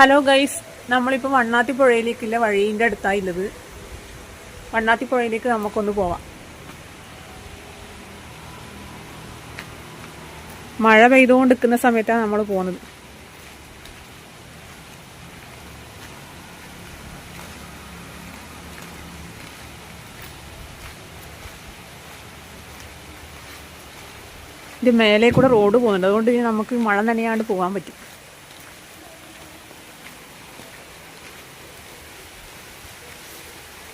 Hello guys നമ്മളിപ്പോൾ വണ്ണാത്തി പുഴയിലേക്കുള്ള വഴീന്റെ അടുത്തായുള്ളത്. വണ്ണാത്തി പുഴയിലേക്ക് നമുക്കൊന്ന് പോവാം. മഴ പെയ്തുകൊണ്ടിരിക്കുന്ന സമയത്താണ് നമ്മൾ പോകുന്നത്. ഇത് മേലെ കൂടെ റോഡ് പോകുന്നുണ്ട്. അതുകൊണ്ട് ഇനി നമുക്ക് മഴ നനയാണ്ട് പോകാൻ പറ്റും.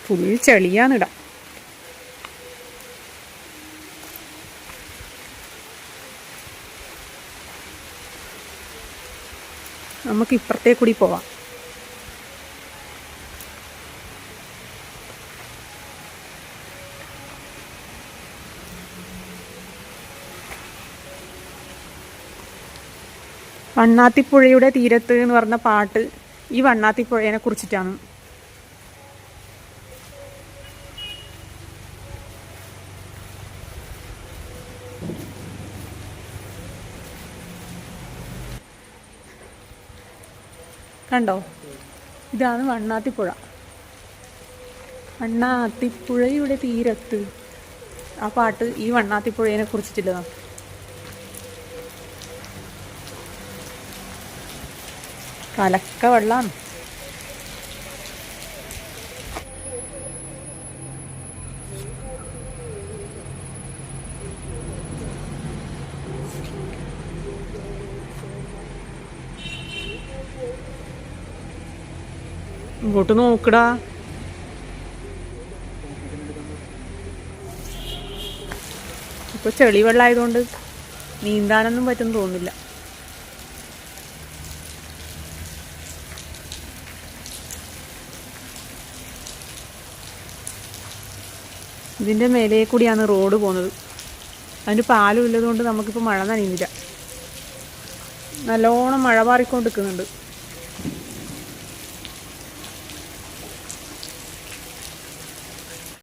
ഫുൾ ചെളിയാന്നിടാം നമുക്ക് ഇപ്പുറത്തേ കൂടി പോവാം. വണ്ണാത്തിപ്പുഴയുടെ തീരത്ത് എന്ന് പറഞ്ഞ പാട്ട് ഈ വണ്ണാത്തിപ്പുഴയെ കുറിച്ചിട്ടാണ് കണ്ടോ? ഇതാണ് വണ്ണാത്തിപ്പുഴ വണ്ണാത്തിപ്പുഴയുടെ തീരത്ത് ആ പാട്ട് ഈ വണ്ണാത്തിപ്പുഴയെ കുറിച്ചിട്ടുള്ളതാണ് കലക്ക വെള്ളമാണ് ഇങ്ങോട്ട് നോക്കടാ. ഇപ്പൊ ചെളി വെള്ളമായതുകൊണ്ട് നീന്താനൊന്നും പറ്റും തോന്നില്ല ഇതിന്റെ മേലെ കൂടിയാണ് റോഡ് പോകുന്നത്. അതിന് പാലും ഇല്ലതുകൊണ്ട് നമുക്കിപ്പോൾ മഴ നനയുന്നില്ല. നല്ലോണം മഴ പാറിക്കൊണ്ട് നിൽക്കുന്നുണ്ട്